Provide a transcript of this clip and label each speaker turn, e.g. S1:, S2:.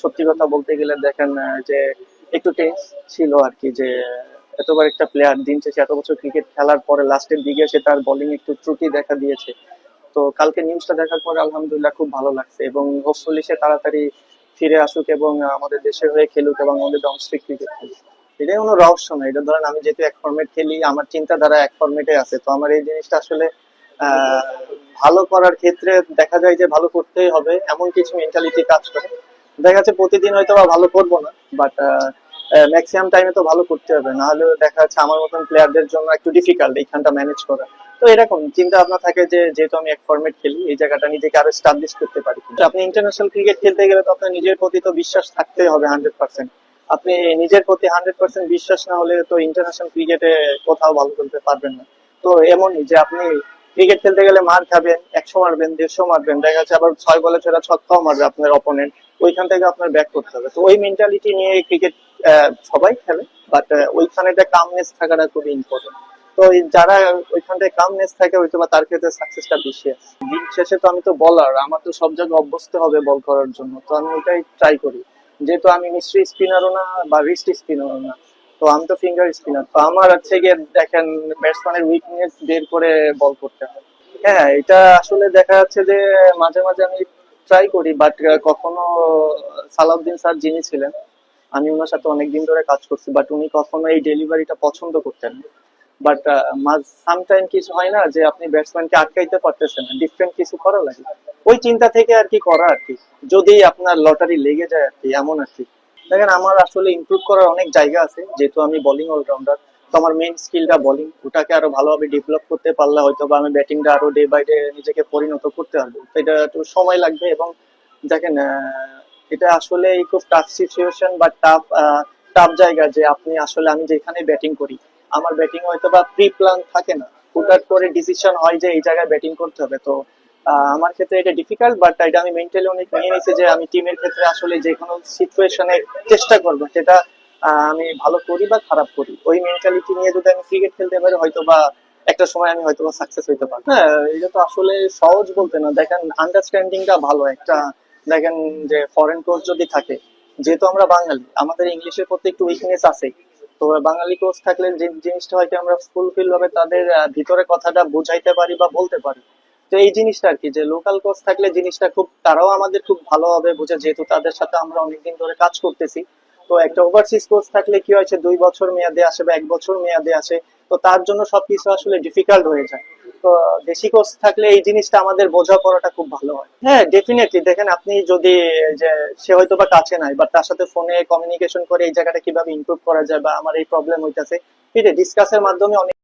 S1: সত্যি কথা বলতে গেলে দেখেন যে একটু টেন্স ছিল আর কি যে এতবার একটা প্লেয়ার দিন শেষে এত বছর ক্রিকেট খেলার পরে লাস্টের দিকে এসে তার বোলিং একটু ত্রুটি দেখা দিয়েছে। তো কালকে নিউজটা দেখার পরে আলহামদুলিল্লাহ খুব ভালো লাগছে এবং হোপফুলি সে তাড়াতাড়ি ফিরে আসুক এবং আমাদের দেশের হয়ে খেলুক এবং আমাদের ডোমেস্টিক ক্রিকেট খেলুক। এটাই কোনো রহস্য না এটা ধরেন আমি যেহেতু এক ফর্মেট খেলি, আমার চিন্তাধারা এক ফর্মেটে আছে। তো আমার এই জিনিসটা আসলে ভালো করার ক্ষেত্রে দেখা যায় যে ভালো করতেই হবে। এমন কিছু মেন্টালিটি কাজ করে। দেখা যাচ্ছে প্রতিদিন হয়তো বা ভালো করব না বাট ম্যাক্সিমাম টাইমে তো ভালো করতে হবে না হলে দেখা যাচ্ছে আমার মতন প্লেয়ারদের জন্য একটু ডিফিকাল্ট এইখানটা ম্যানেজ করা। তো এরকম চিন্তা ভাবনা থাকে যে, যেহেতু আমি এক ফর্মেট খেলি, এই জায়গাটা নিজেকে আরও স্টাবলিশ করতে পারি আপনি ইন্টারন্যাশনাল ক্রিকেট খেলতে গেলে তো আপনার নিজের প্রতি তো বিশ্বাস থাকতেই হবে হান্ড্রেড পার্সেন্ট আপনি নিজের প্রতি হান্ড্রেড পার্সেন্ট বিশ্বাস না হলে তো ইন্টারন্যাশনাল ক্রিকেটে কোথাও ভালো খেলতে পারবেন না। তো এমনই যে আপনি ক্রিকেট খেলতে গেলে মার খাবেন, একশো মারবেন, দেড়শো মারবেন, দেখা যাচ্ছে আবার ছয় বলে ছয়টা ছক্কাও মারবে আপনার অপোনেন্ট ওইখান থেকে আপনার ব্যাক করতে হবে। তো ওই মেন্টালিটি নিয়ে ক্রিকেট সবাই খেলে বাট ওইখানে কামনেস থাকাটা খুবই ইম্পর্টেন্ট তো যারা ওইখানটায় কামনেস থাকে হয়তো বা তার ক্ষেত্রে সাকসেসটা বেশি আছে। দিন শেষে তো আমি তো বলার আমার তো সব জায়গায় অভ্যস্ত হবে বল করার জন্য, তো আমি ওইটাই ট্রাই করি। যেহেতু আমি মিস্ট্রি স্পিনারও না, বা রিস্ট স্পিনারও না, তো আমি তো ফিঙ্গার স্পিনার তো আমার হচ্ছে গিয়ে দেখেন ব্যাটসম্যানের উইকনেস বের করে বল করতে হয়। হ্যাঁ এটা আসলে দেখা যাচ্ছে যে মাঝে মাঝে আমি ট্রাই করি বাট কখনো সালাউদ্দিন স্যার যিনি ছিলেন, আমি ওনার সাথে অনেকদিন ধরে কাজ করছি বাট উনি কখনো এই ডেলিভারিটা পছন্দ করতেন বাট সামটাইম কিছু হয় না যে আপনি ব্যাটসম্যানকে আটকাইতে পারতেছেন না ডিফারেন্ট কিছু করা লাগে। ওই চিন্তা থেকে আর কি করা আর কি, যদি আপনার লটারি লেগে যায় আর কি, এমন আর কি। দেখেন, আমার আসলে ইমপ্রুভ করার অনেক জায়গা আছে, যেহেতু আমি বোলিং অলরাউন্ডার তো আমার মেইন স্কিলটা বোলিং ওটাকে আরও ভালোভাবে ডেভেলপ করতে পারলে হয়তো বা আমি ব্যাটিংটা আরও ডে বাই ডে নিজেকে পরিণত করতে পারব। এটা একটু সময় লাগবে এবং দেখেন এটা আসলে খুব টাফ সিচুয়েশন বা টাফ টাফ জায়গা যে আপনি আসলে আমি যেখানে ব্যাটিং করি, আমার ব্যাটিং হয়তো বা প্রি প্ল্যান থাকে না। হুটহাট করে ডিসিশন হয় যে এই জায়গায় ব্যাটিং করতে হবে। তো আমার ক্ষেত্রে এটা ডিফিকাল্ট বাট এটা আমি মেন্টালি অনেক নিয়ে নিয়েছি যে আমি টিমের ক্ষেত্রে আসলে যে কোনো সিচুয়েশনে চেষ্টা করব। সেটা আমি ভালো করি বা খারাপ করি? ওই মেন্টালিটি নিয়ে যদি আমি ক্রিকেট খেলতে পারি হয়তো বা একটা সময় আমি হয়তো সাকসেস হইতে পারি হ্যাঁ এটা তো আসলে সহজ বলতে না। দেখেন আন্ডারস্ট্যান্ডিংটা ভালো। একটা, দেখেন যে ফরেন কোচ যদি থাকে, যেহেতু আমরা বাঙালি, আমাদের ইংলিশের প্রতি একটু উইকনেস আছে। তো বাঙালি কোচ থাকলে যে জিনিসটা হয়তো আমরা ফুলফিল ভাবে তাদের ভিতরে কথাটা বুঝাইতে পারি বা বলতে পারি। তো এই জিনিসটা আর কি, যে লোকাল কোচ থাকলে জিনিসটা খুব, তারাও আমাদের খুব ভালোভাবে বোঝে। যেহেতু তাদের সাথে আমরা অনেকদিন ধরে কাজ করতেছি তো একটা ওভারসিজ কোর্স থাকলে কি হয়েছে দুই বছর মেয়াদে আসে বা এক বছর মেয়াদে আসে, তো তার জন্য সবকিছু আসলে ডিফিকাল্ট হয়ে যায়। তো দেশি কোর্স থাকলে এই জিনিসটা আমাদের বোঝা বোঝাপড়াটা খুব ভালো হয়। হ্যাঁ ডেফিনেটলি দেখেন আপনি যদি যে সে হয়তো বা কাছে নাই বা তার সাথে ফোনে কমিউনিকেশন করে এই জায়গাটা কীভাবে ইমপ্রুভ করা যায় বা আমার এই প্রবলেম হইতাছে এটা ডিসকাসের মাধ্যমে অনেক